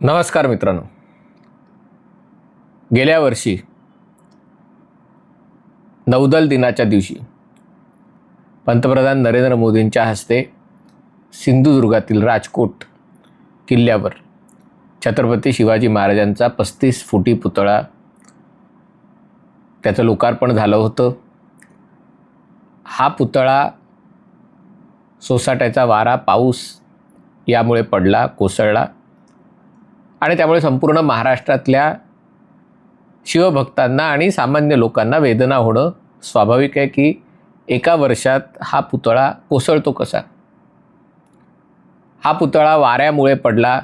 नमस्कार मित्रांनो. गेल्या वर्षी नौदल दिनाच्या दिवशी पंतप्रधान नरेंद्र मोदींच्या हस्ते सिंधुदुर्गातील राजकोट किल्ल्यावर छत्रपती शिवाजी महाराजांचा पस्तीस फुटी पुतळा त्याचं लोकार्पण झालं होतं. हा पुतळा सोसाट्याचा वारा पाऊस यामुळे पडला कोसळला आणि त्यामुळे संपूर्ण महाराष्ट्रातल्या शिवभक्तांना आणि सामान्य लोकांना वेदना होणं स्वाभाविक आहे की एका वर्षात हा पुतळा कोसळतो कसा? हा पुतळा वाऱ्यामुळे पडला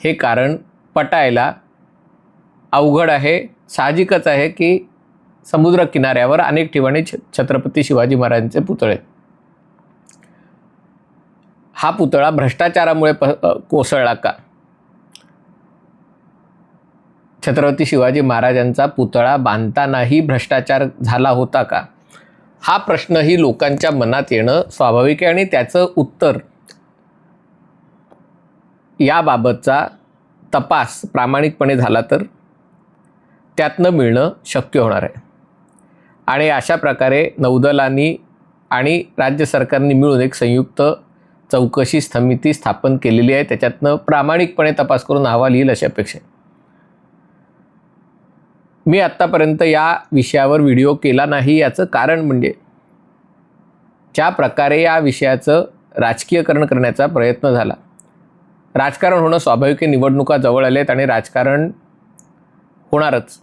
हे कारण पटायला अवघड आहे साहजिकच आहे की समुद्र किनाऱ्यावर अनेक ठिकाणी छ छत्रपती शिवाजी महाराजांचे पुतळे. हा पुतळा भ्रष्टाचारामुळे प कोसळला का? छत्रपती शिवाजी महाराजांचा पुतळा बांधतानाही भ्रष्टाचार झाला होता का? हा प्रश्नही लोकांच्या मनात येणं स्वाभाविक आहे आणि त्याचं उत्तर याबाबतचा तपास प्रामाणिकपणे झाला तर त्यातनं मिळणं शक्य होणार आहे. आणि अशा प्रकारे नौदलांनी आणि राज्य सरकारने मिळून एक संयुक्त चौकशी समिती स्थापन केलेली आहे. त्याच्यातनं प्रामाणिकपणे तपास करून अहवाल येईल अशी अपेक्षा आहे. मी आत्तापर्यंत या विषयावर व्हिडिओ केला नाही. याचं कारण म्हणजे ज्या प्रकारे या विषयाचं राजकीयकरण करण्याचा प्रयत्न झाला. राजकारण होणं स्वाभाविक आहे. निवडणुका जवळ आलेत आणि राजकारण होणारच.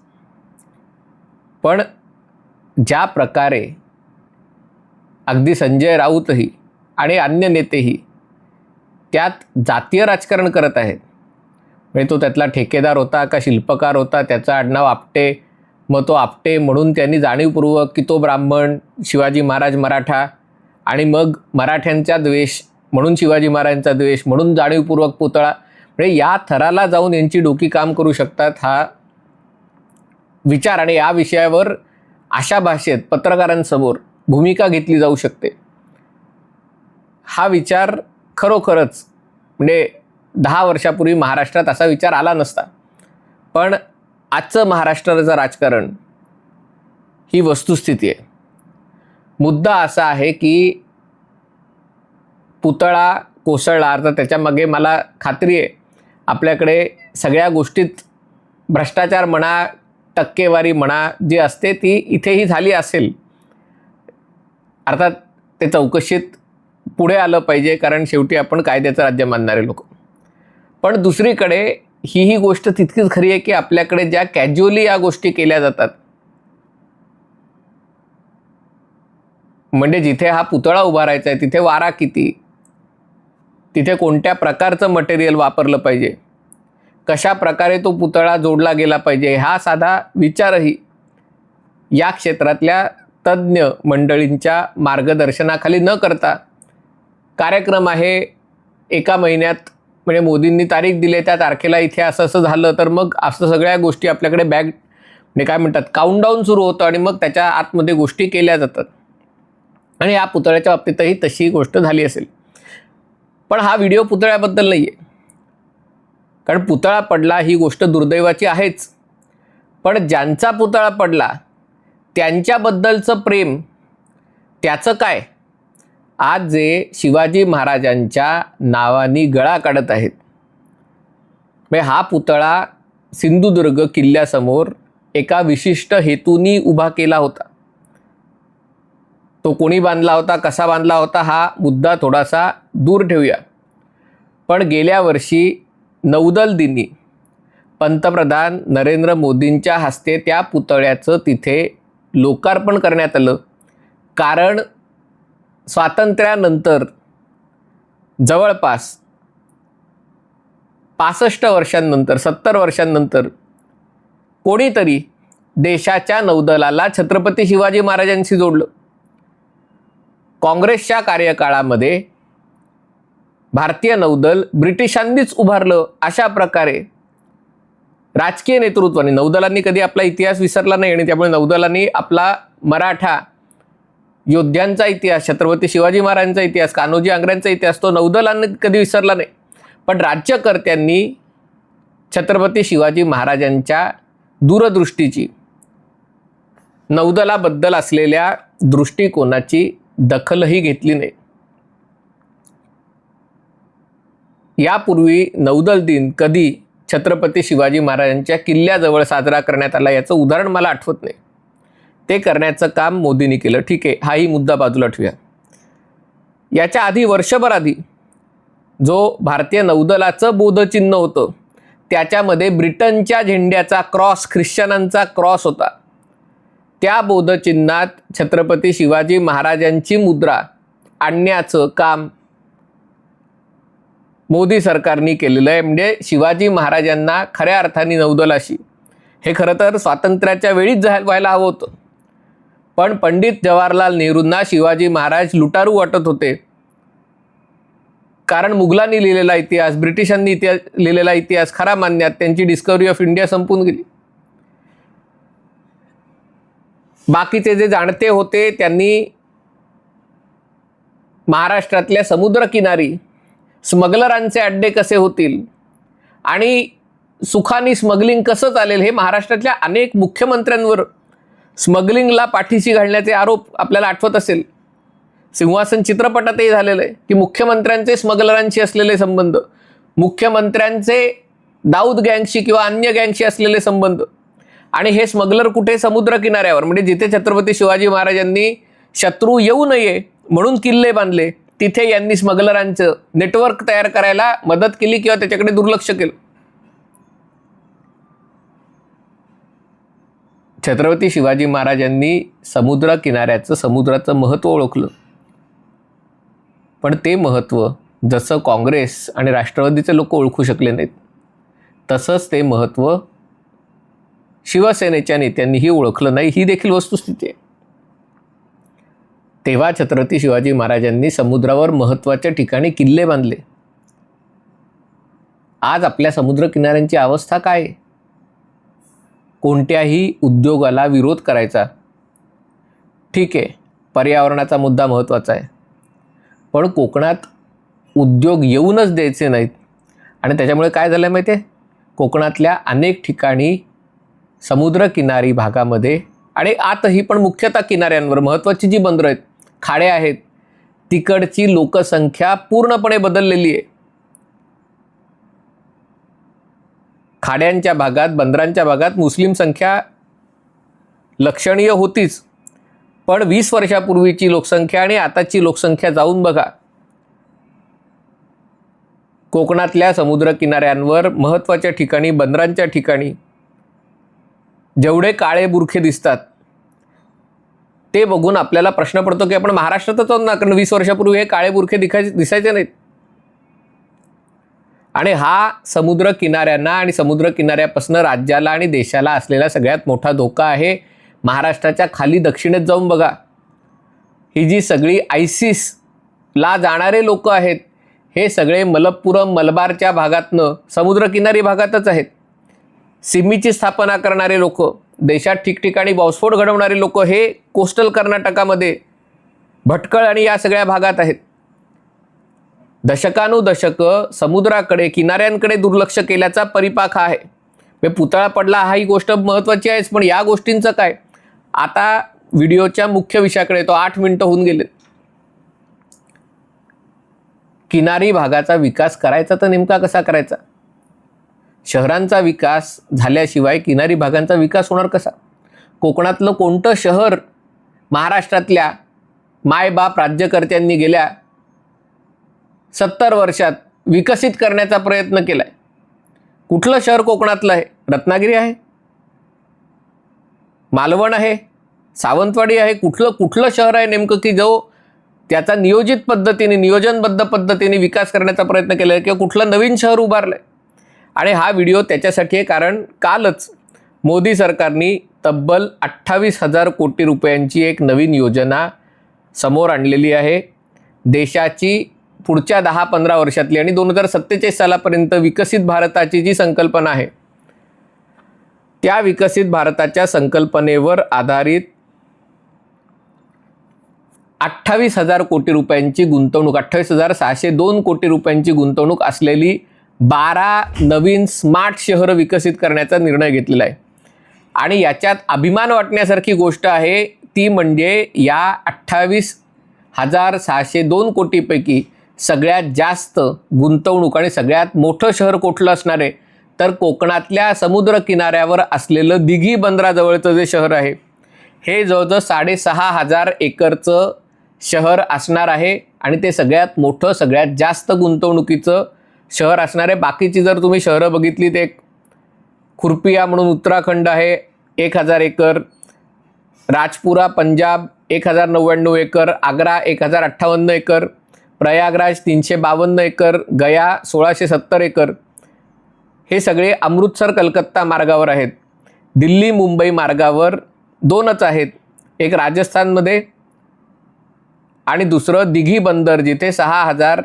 पण ज्या प्रकारे अगदी संजय राऊतही आणि अन्य नेतेही त्यात जातीय राजकारण करत आहेत. म्हणजे तो त्यातला ठेकेदार होता का शिल्पकार होता त्याचं आडनाव आपटे मग तो आपटे म्हणून त्यांनी जाणीवपूर्वक की तो ब्राह्मण शिवाजी महाराज मराठा आणि मग मराठ्यांचा द्वेष म्हणून शिवाजी महाराजांचा द्वेष म्हणून जाणीवपूर्वक पुतळा. म्हणजे या थराला जाऊन यांची डोकी काम करू शकतात हा विचार. आणि या विषयावर अशा भाषेत पत्रकारांसमोर भूमिका घेतली जाऊ शकते. हा विचार खरोखरच म्हणजे दहा वर्षापूर्वी महाराष्ट्रात असा विचार आला नसता. पण आजचं महाराष्ट्राचं राजकारण ही वस्तुस्थिती आहे. मुद्दा असा आहे की पुतळा कोसळला तर त्याच्यामागे मला खात्री आहे. आपल्याकडे सगळ्या गोष्टीत भ्रष्टाचार म्हणा टक्केवारी म्हणा जी असते ती इथेही झाली असेल. अर्थात ते चौकशीत पुढे आलं पाहिजे कारण शेवटी आपण कायद्याचं राज्य मानणारे लोक. पण दुसरीकडे ही ही गोष्ट तितकीच खरी आहे की आपल्याकडे ज्या कॅज्युअली या गोष्टी केल्या जातात म्हणजे जिथे हा पुतळा उभारायचा आहे तिथे वारा किती तिथे कोणत्या प्रकारचं मटेरियल वापरलं पाहिजे कशा प्रकारे तो पुतळा जोडला गेला पाहिजे हा साधा विचारही या क्षेत्रातल्या तज्ज्ञ मंडळींच्या मार्गदर्शनाखाली न करता कार्यक्रम आहे. एका महिन्यात म्हणजे मोदींनी तारीख दिली त्या तारखेला इथे असं असं झालं तर मग असं सगळ्या गोष्टी आपल्याकडे बॅग म्हणजे काय म्हणतात काउंटडाऊन सुरू होतं आणि मग त्याच्या आतमध्ये गोष्टी केल्या जातात. आणि या पुतळ्याच्या बाबतीतही तशी गोष्ट झाली असेल. पण हा व्हिडिओ पुतळ्याबद्दल नाही आहे कारण पुतळा पडला ही गोष्ट दुर्दैवाची आहेच. पण ज्यांचा पुतळा पडला त्यांच्याबद्दलचं प्रेम त्याचं काय? आज जे शिवाजी महाराजांच्या नावानी गळा काढत आहेत. म्हणजे हा पुतळा सिंधुदुर्ग किल्ल्यासमोर एका विशिष्ट हेतूनी उभा केला होता. तो कोणी बांधला होता कसा बांधला होता हा मुद्दा थोडासा दूर ठेवूया. पण गेल्या वर्षी नौदल दिनी. पंतप्रधान नरेंद्र मोदींच्या हस्ते त्या पुतळ्याचं तिथे लोकार्पण करण्यात आलं. कारण स्वातंत्र्यानंतर जवळपास पासष्ट वर्षांनंतर सत्तर वर्षांनंतर कोणीतरी देशाच्या नौदलाला छत्रपती शिवाजी महाराजांशी जोडलं. काँग्रेसच्या कार्यकाळामध्ये भारतीय नौदल ब्रिटिशांनीच उभारलं अशा प्रकारे. राजकीय नेतृत्वाने नौदलांनी कधी आपला इतिहास विसरला नाही आणि त्यामुळे नौदलांनी आपला मराठा योद्ध्यांचा इतिहास छत्रपती शिवाजी महाराजांचा इतिहास कान्होजी आंग्र्यांचा इतिहास तो नौदलांनी कधी विसरला नाही. पण राज्यकर्त्यांनी छत्रपती शिवाजी महाराजांच्या दूरदृष्टीची नौदलाबद्दल असलेल्या दृष्टिकोनाची दखलही घेतली नाही. यापूर्वी नौदल दिन कधी छत्रपती शिवाजी महाराजांच्या किल्ल्याजवळ साजरा करण्यात आला याचं उदाहरण मला आठवत नाही. ते करण्याचं काम मोदींनी केलं. ठीक आहे हाही मुद्दा बाजूला ठेवूया. याच्या आधी वर्षभर आधी जो भारतीय नौदलाचं बोधचिन्ह होतं त्याच्यामध्ये ब्रिटनच्या झेंड्याचा क्रॉस ख्रिश्चनांचा क्रॉस होता. त्या बोधचिन्हात छत्रपती शिवाजी महाराजांची मुद्रा आणण्याचं काम मोदी सरकारने केलेलं आहे. म्हणजे शिवाजी महाराजांना खऱ्या अर्थाने नौदलाशी. हे खरं तर स्वातंत्र्याच्या वेळीच झा व्हायला हवं होतं. पण पंडित जवाहरलाल नेहरूंना शिवाजी महाराज लुटारू वाटत होते. कारण मुघलांनी लिहिलेला इतिहास ब्रिटिशांनी इतिहास लिहिलेला इतिहास खरा मानण्यात त्यांची डिस्कवरी ऑफ इंडिया संपून गेली. बाकीचे जे जाणते होते त्यांनी महाराष्ट्रातल्या समुद्रकिनारी स्मगलरांचे अड्डे कसे होतील? आणि सुखानी स्मगलिंग कसं चालेल? हे महाराष्ट्रातल्या अनेक मुख्यमंत्र्यांवर स्मगलिंगला पाठीशी घालण्याचे आरोप आपल्याला आठवत असेल. सिंहासन चित्रपटातही झालेलं आहे की मुख्यमंत्र्यांचे स्मगलरांशी असलेले संबंध मुख्यमंत्र्यांचे दाऊद गँगशी किंवा अन्य गँगशी असलेले संबंध आणि हे स्मगलर कुठे? समुद्र किनाऱ्यावर म्हणजे जिथे छत्रपती शिवाजी महाराजांनी शत्रू येऊ नये म्हणून किल्ले बांधले तिथे यांनी स्मगलरांचं नेटवर्क तयार करायला मदत केली किंवा त्याच्याकडे दुर्लक्ष केलं. छत्रपती शिवाजी महाराजांनी समुद्र किनाऱ्याचं समुद्राचं महत्त्व ओळखलं. पण ते महत्त्व जसं काँग्रेस आणि राष्ट्रवादीचे लोक ओळखू शकले नाहीत तसंच ते महत्त्व शिवसेनेच्या नेत्यांनीही ओळखलं नाही. ही देखील वस्तुस्थिती आहे. तेव्हा छत्रपती शिवाजी महाराजांनी समुद्रावर महत्त्वाच्या ठिकाणी किल्ले बांधले. आज आपल्या समुद्रकिनाऱ्यांची अवस्था काय? कोणत्याही उद्योगाला विरोध करायचा? ठीक आहे पर्यावरणाचा मुद्दा महत्त्वाचा आहे. पण कोकणात उद्योग येऊनच द्यायचे नाहीत. आणि त्याच्यामुळे काय झालं माहिती आहे? कोकणातल्या अनेक ठिकाणी समुद्रकिनारी भागामध्ये आणि आतही पण मुख्यतः किनाऱ्यांवर महत्त्वाची जी बंदरं आहेत खाडे आहेत. तिकडची लोकसंख्या पूर्णपणे बदललेली आहे. खाड्यांच्या भागात बंदरांच्या भागात मुस्लिम संख्या लक्षणीय होतीच. पण वीस वर्षापूर्वीची लोकसंख्या आणि आताची लोकसंख्या जाऊन बघा. कोकणातल्या समुद्रकिनाऱ्यांवर महत्त्वाच्या ठिकाणी बंदरांच्या ठिकाणी जेवढे काळे बुरखे दिसतात ते बघून आपल्याला प्रश्न पडतो की आपण महाराष्ट्रातच आहोत ना? कारण वीस वर्षापूर्वी हे काळे बुरखे दिखायचे दिसायचे नाहीत. आणि हा समुद्र किनाऱ्यांना आणि समुद्र किनाऱ्यापासून राज्याला आणि देशाला असलेला सगळ्यात मोठा धोका आहे. महाराष्ट्राच्या खाली दक्षिणेत जाऊन बघा. ही जी सगळी आयसिसला जाणारे लोक आहेत हे सगळे मलप्पुरम मलबारच्या भागातनं समुद्रकिनारी भागातच आहेत. सिमीची स्थापना करणारे लोक. देशात ठिकठिकाणी बॉम्बस्फोट घडवणारे लोक हे कोस्टल कर्नाटकामध्ये भटकळ आणि या सगळ्या भागात आहेत. दशकानुदशकं समुद्राकडे किनाऱ्यांकडे दुर्लक्ष केल्याचा परिपाक हा आहे. म्हणजे पुतळा पडला हा ही गोष्ट महत्त्वाची आहेच पण या गोष्टींचं काय? आता व्हिडिओच्या मुख्य विषयाकडे तो आठ मिनटं होऊन गेले किनारी भागाचा विकास करायचा तर नेमका कसा करायचा? शहरांचा विकास झाल्याशिवाय किनारी भागांचा विकास होणार कसा? कोकणातलं कोणतं शहर महाराष्ट्रातल्या मायबाप राज्यकर्त्यांनी गेल्या सत्तर वर्षात विकसित करण्याचा प्रयत्न केला आहे कुठलं शहर कोकणातलं आहे? रत्नागिरी आहे? मालवण आहे? सावंतवाडी आहे? कुठलं कुठलं शहर आहे नेमकं की जो त्याचा नियोजित पद्धतीने नियोजनबद्ध पद्धतीने विकास करण्याचा प्रयत्न केला आहे किंवा कुठलं नवीन शहर उभारलं आहे आणि हा व्हिडिओ त्याच्यासाठी आहे कारण कालच मोदी सरकारने तब्बल अठ्ठावीस हजार कोटी रुपयांची एक नवीन योजना समोर आणलेली आहे. देशाची पुढच्या दहा पंधरा वर्षातली आणि दोन हजार सत्तेचाळीस सालापर्यंत विकसित भारताची जी संकल्पना आहे त्या विकसित भारताच्या संकल्पनेवर आधारित अठ्ठावीस हजार कोटी रुपयांची गुंतवणूक अठ्ठावीस हजार सहाशे दोन कोटी रुपयांची गुंतवणूक असलेली बारा नवीन स्मार्ट शहरं विकसित करण्याचा निर्णय घेतलेला आहे. आणि याच्यात अभिमान वाटण्यासारखी गोष्ट आहे ती म्हणजे या अठ्ठावीस हजार सहाशे दोन कोटीपैकी सगळ्यात जास्त गुंतवणूक आणि सगळ्यात मोठं शहर कुठलं असणार आहे? तर कोकणातल्या समुद्र किनाऱ्यावर असलेलं दिघी बंदराजवळचं जे शहर आहे हे जवळजवळ साडेसहा हजार एकरचं शहर असणार आहे आणि ते सगळ्यात मोठं सगळ्यात जास्त गुंतवणुकीचं शहर असणारे बाकीची जर तुम्ही शहरं बघितली ते खुरपिया म्हणून उत्तराखंड आहे एक हजार एकर. राजपुरा पंजाब एक हजार नव्याण्णव एकर. आग्रा एक हजार अठ्ठावन्न एकर. प्रयागराज तीनशे बावन्न एकर. गया सोळाशे सत्तर एकर. हे सगळे अमृतसर कलकत्ता मार्गावर आहेत. दिल्ली मुंबई मार्गावर दोनच आहेत. एक राजस्थानमध्ये आणि दुसरं दिघी बंदर जिथे सहा हजार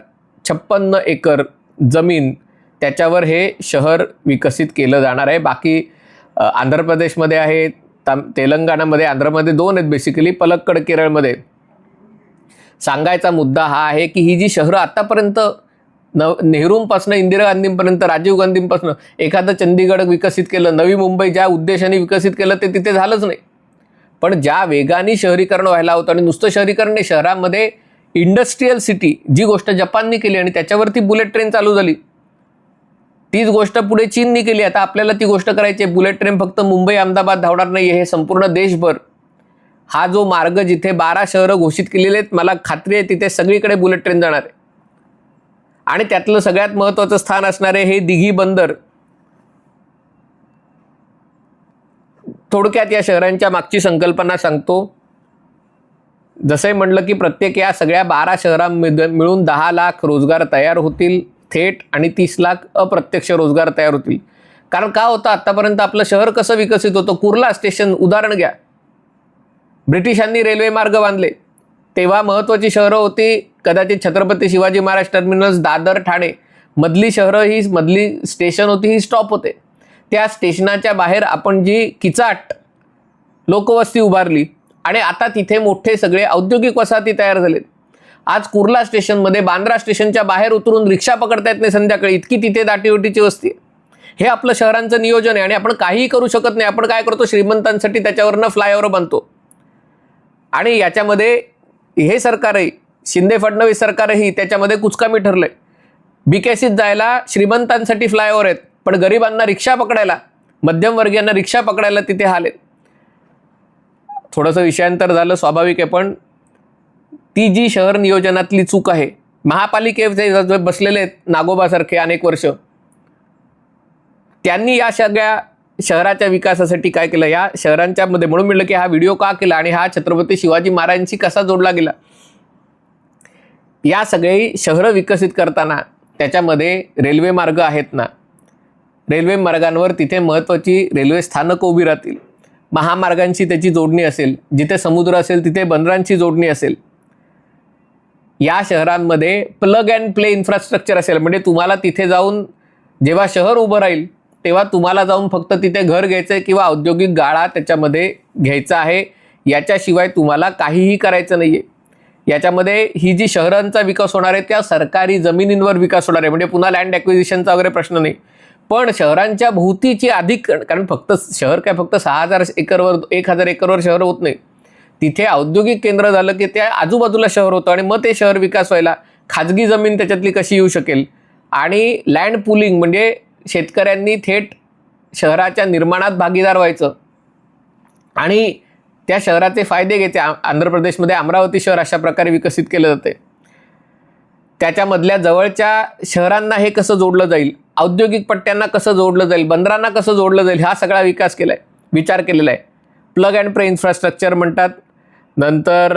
छप्पन्न एकर जमीन त्याच्यावर हे शहर विकसित केलं जाणार आहे. बाकी आंध्र प्रदेशमध्ये आहे ताम तेलंगणामध्ये आंध्रमध्ये दोन आहेत बेसिकली पलक्कड केरळमध्ये. सांगायचा मुद्दा हा आहे की ही जी शहरं आत्तापर्यंत न नेहरूंपासून इंदिरा गांधींपर्यंत राजीव गांधींपासून एखादं चंदीगड विकसित केलं नवी मुंबई ज्या उद्देशाने विकसित केलं ते तिथे झालंच नाही. पण ज्या वेगाने शहरीकरण व्हायला होतं आणि नुसतं शहरीकरण नाही शहरामध्ये इंडस्ट्रीयल सिटी जी गोष्ट जपाननी केली आणि त्याच्यावरती बुलेट ट्रेन चालू झाली तीच गोष्ट पुढे चीननी केली. आता आपल्याला ती गोष्ट करायची आहे. बुलेट ट्रेन फक्त मुंबई अहमदाबाद धावणार नाही हे संपूर्ण देशभर. हा जो मार्ग जिथे बारा शहरं घोषित केलेले आहेत मला खात्री आहे तिथे सगळीकडे बुलेट ट्रेन जाणार आहे. आणि त्यातलं सगळ्यात महत्त्वाचं स्थान असणारे हे दिघी बंदर. थोडक्यात या शहरांच्या मागची संकल्पना सांगतो. जसंही म्हणलं की प्रत्येक या सगळ्या बारा शहरांमध्ये मिळून दहा लाख रोजगार तयार होतील थेट आणि तीस लाख अप्रत्यक्ष रोजगार तयार होतील. कारण का होतं? आत्तापर्यंत आपलं शहर कसं विकसित होतं? कुर्ला स्टेशन उदाहरण घ्या. ब्रिटिशांनी रेल्वे मार्ग बांधले. तेव्हा महत्त्वाची शहरं होती कदाचित छत्रपती शिवाजी महाराज टर्मिनस दादर ठाणे. मधली शहरं ही मधली स्टेशन होती ही स्टॉप होते. त्या स्टेशनाच्या बाहेर आपण जी किचाट लोकवस्ती उभारली आणि आता तिथे मोठे सगळे औद्योगिक वसाहती तयार झालेत. आज कुर्ला स्टेशनमध्ये बांद्रा स्टेशनच्या बाहेर उतरून रिक्षा पकडता येत नाही संध्याकाळी. इतकी तिथे दाटीवटीची वस्ती हे आपलं शहरांचं नियोजन आहे आणि आपण काहीही करू शकत नाही. आपण काय करतो? श्रीमंतांसाठी त्याच्यावरनं फ्लायओव्हर बनतो. आणि याच्यामध्ये हे सरकारही शिंदे फडणवीस सरकारही त्याच्यामध्ये कुचकामी ठरलं आहे बीकेसीत जायला श्रीमंतांसाठी फ्लायओव्हर आहेत. पण गरिबांना रिक्षा पकडायला मध्यमवर्गीयांना रिक्षा पकडायला तिथे हाल आहेत. थोडंसं विषयांतर झालं स्वाभाविक आहे पण ती जी शहर नियोजनातली चूक आहे महापालिकेचे बसलेले आहेत नागोबासारखे अनेक वर्ष त्यांनी या सगळ्या शहराच्या विकासासाठी काय केलं? या शहरांच्या मध्ये म्हणून म्हटलं की हा व्हिडिओ का केला आणि हा छत्रपती शिवाजी महाराजांशी कसा जोडला गेला? या सगळी शहरं विकसित करताना त्याच्यामध्ये रेल्वे मार्ग आहेत ना रेल्वे मार्गांवर तिथे महत्त्वाची रेल्वे स्थानकं उभी राहतील. महामार्गांची त्याची जोडणी असेल जिथे समुद्र असेल तिथे बंदरांची जोडणी असेल. या शहरांमध्ये प्लग अँड प्ले इन्फ्रास्ट्रक्चर असेल. म्हणजे तुम्हाला तिथे जाऊन जेव्हा शहर उभं राहील तेव्हा तुम्हाला जाऊन फक्त तिथे घर घ्यायचं आहे किंवा औद्योगिक गाळा त्याच्यामध्ये घ्यायचा आहे. याच्याशिवाय तुम्हाला काहीही करायचं नाही आहे याच्यामध्ये ही जी शहरांचा विकास होणार आहे त्या सरकारी जमिनींवर विकास होणार आहे. म्हणजे पुन्हा लँड ॲक्विजिशनचा वगैरे प्रश्न नाही. पण शहरांच्या भोवतीची अधिक कारण फक्त शहर काय फक्त सहा हजार एकरवर एक हजार एकरवर शहर होत नाही. तिथे औद्योगिक केंद्र झालं की त्या आजूबाजूला शहर होतं आणि मग ते शहर विकास व्हायला खाजगी जमीन त्याच्यातली कशी येऊ शकेल? आणि लँड पुलिंग म्हणजे शेतकऱ्यांनी थेट शहराच्या निर्माणात भागीदार व्हायचं. आणि त्या शहराचे फायदे घ्यायचे आ- आंध्र प्रदेशमध्ये अमरावती शहर अशा प्रकारे विकसित केलं जाते. त्याच्यामधल्या जवळच्या शहरांना हे कसं जोडलं जाईल? औद्योगिक पट्ट्यांना कसं जोडलं जाईल बंदरांना कसं जोडलं जाईल हा सगळा विकास केला आहे विचार केलेला आहे. प्लग अँड प्रे इन्फ्रास्ट्रक्चर म्हणतात. नंतर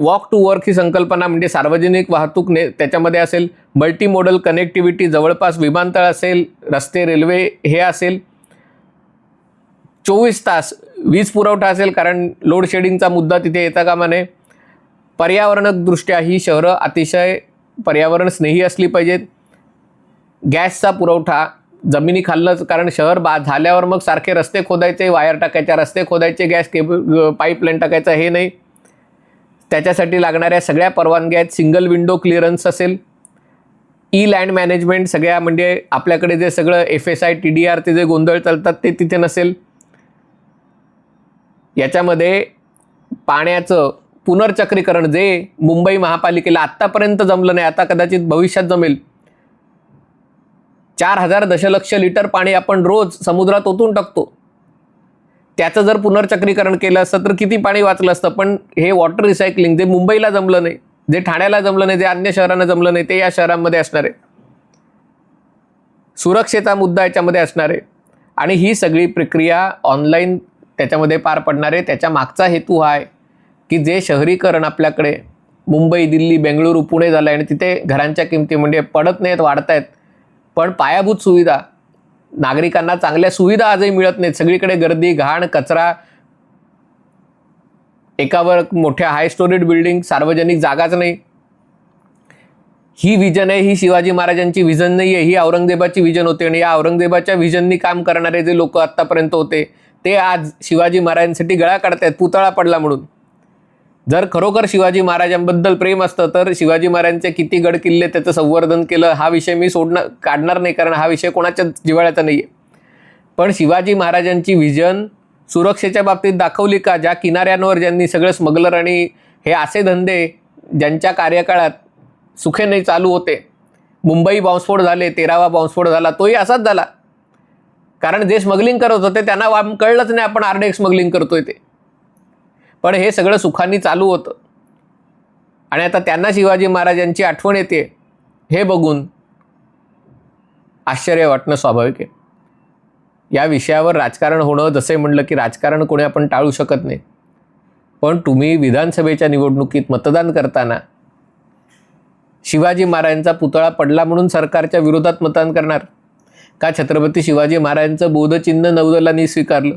वॉक टू वर्क ही संकल्पना म्हणजे सार्वजनिक वाहतूक ने त्याच्यामध्ये असेल मल्टी मॉडल कनेक्टिव्हिटी जवळपास विमानतळ असेल रस्ते रेल्वे हे असेल. चोवीस तास वीज पुरवठा असेल कारण लोड शेडिंगचा मुद्दा तिथे येता कामा नये. पर्यावरणदृष्ट्या ही शहरं अतिशय पर्यावरण स्नेही असली पाहिजेत. गॅसचा पुरवठा जमिनी खाल्लंच कारण शहर बा झाल्यावर मग सारखे रस्ते खोदायचे वायर टाकायच्या रस्ते खोदायचे गॅस केबल पाईपलाईन टाकायचं हे नाही. त्याच्यासाठी लागणाऱ्या सगळ्या परवानग्या आहेत. सिंगल विंडो क्लिअरन्स असेल. ई लँड मॅनेजमेंट सगळ्या म्हणजे आपल्याकडे जे सगळं F S I T D R ते जे गोंधळ चालतात ते तिथे नसेल. याच्यामध्ये पाण्याचं पुनर्चक्रीकरण जे मुंबई महापालिकेला आत्तापर्यंत जमलं नाही आता कदाचित भविष्यात जमेल. चार हजार दशलक्ष लिटर पाणी आपण रोज समुद्रात ओतून टाकतो. त्याचं जर पुनर्चक्रीकरण केलं असतं तर किती पाणी वाचलं असतं? पण हे वॉटर रिसायकलिंग जे मुंबईला जमलं नाही जे ठाण्याला जमलं नाही जे अन्य शहरांना जमलं नाही ते या शहरांमध्ये असणार आहे. सुरक्षेचा मुद्दा याच्यामध्ये असणार आहे. आणि ही सगळी प्रक्रिया ऑनलाईन त्याच्यामध्ये पार पडणार आहे. त्याच्या मागचा हेतू हा आहे की जे शहरीकरण आपल्याकडे मुंबई दिल्ली बेंगळुरू पुणे झालं आहे आणि तिथे घरांच्या किमती म्हणजे पडत नाहीत वाढत आहेत पण पायाभूत सुविधा. नागरिकांना चांगल्या सुविधा आजही मिळत नाहीत. सगळीकडे गर्दी घाण कचरा. एकावर मोठ्या हाय स्टोरेड बिल्डिंग सार्वजनिक जागाच नाही. ही विजन आहे ही शिवाजी महाराजांची विजन नाही आहे ही औरंगजेबाची विजन होती आणि या औरंगजेबाच्या विजननी काम करणारे जे लोक आत्तापर्यंत होते ते आज शिवाजी महाराजांसाठी गळा काढत आहेत पुतळा पडला म्हणून. जर खरोखर शिवाजी महाराजांबद्दल प्रेम असतं तर शिवाजी महाराजांचे किती गड किल्ले त्याचं संवर्धन केलं हा विषय मी सोडणार काढणार नाही कारण हा विषय कोणाच्या जिव्हाळ्याचा नाही आहे पण शिवाजी महाराजांची विजन सुरक्षेच्या बाबतीत दाखवली का? ज्या किनाऱ्यांवर ज्यांनी सगळे स्मगलर आणि हे असे धंदे ज्यांच्या कार्यकाळात सुखेने चालू होते मुंबई बॉम्बस्फोट झाले तेरावा बॉम्बस्फोट झाला तोही असाच झाला. कारण जे स्मगलिंग करत होते त्यांना वा कळलंच नाही आपण आरडे स्मगलिंग करतोय ते. पण हे सगळं सुखांनी चालू होतं. आणि आता त्यांना शिवाजी महाराजांची आठवण येते. हे बघून आश्चर्य वाटणं स्वाभाविक आहे. या विषयावर राजकारण होणं जसे म्हणलं की राजकारण कोणी आपण टाळू शकत नाही. पण तुम्ही विधानसभेच्या निवडणुकीत मतदान करताना शिवाजी महाराजांचा पुतळा पडला म्हणून सरकारच्या विरोधात मतदान करणार? का छत्रपती शिवाजी महाराजांचं बोधचिन्ह नौदलांनी स्वीकारलं?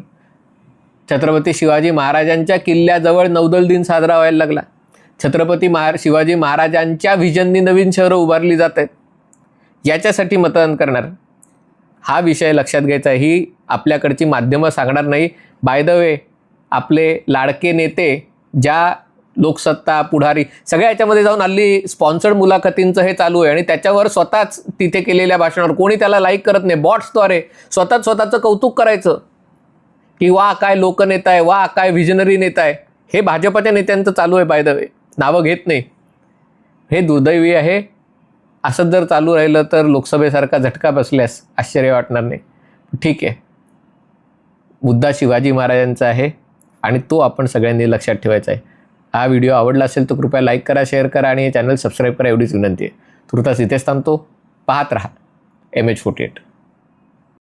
छत्रपती शिवाजी महाराजांच्या किल्ल्याजवळ नौदल दिन साजरा व्हायला लागला. छत्रपती महार शिवाजी महाराजांच्या व्हिजननी नवीन शहरं उभारली जात आहेत याच्यासाठी मतदान करणार. हा विषय लक्षात घ्यायचा आहे. ही आपल्याकडची माध्यमं सांगणार नाही. बाय द वे आपले लाडके नेते ज्या लोकसत्ता पुढारी सगळ्या याच्यामध्ये जाऊन हल्ली स्पॉन्सर्ड मुलाखतींचं हे चालू आहे आणि त्याच्यावर स्वतःच तिथे केलेल्या भाषणावर कोणी त्याला लाईक करत नाही. बॉट्सद्वारे स्वतःच स्वतःचं कौतुक करायचं. की वा काय लोकनेता आहे वा काय व्हिजनरी नेता आहे. हे भाजपच्या नेत्यांचं चालू आहे बाय द वे नावं घेत नाही. हे दुर्दैवी आहे. असंच जर चालू राहिलं तर लोकसभेसारखा झटका बसल्यास आश्चर्य वाटणार नाही. ठीक आहे. मुद्दा शिवाजी महाराजांचा आहे आणि तो आपण सगळ्यांनी लक्षात ठेवायचा आहे. हा व्हिडिओ आवडला असेल तर कृपया लाईक करा शेअर करा आणि हे चॅनल सबस्क्राईब करा एवढीच विनंती आहे. तुर्तास इथेच थांबतो. पाहत राहा. M H forty eight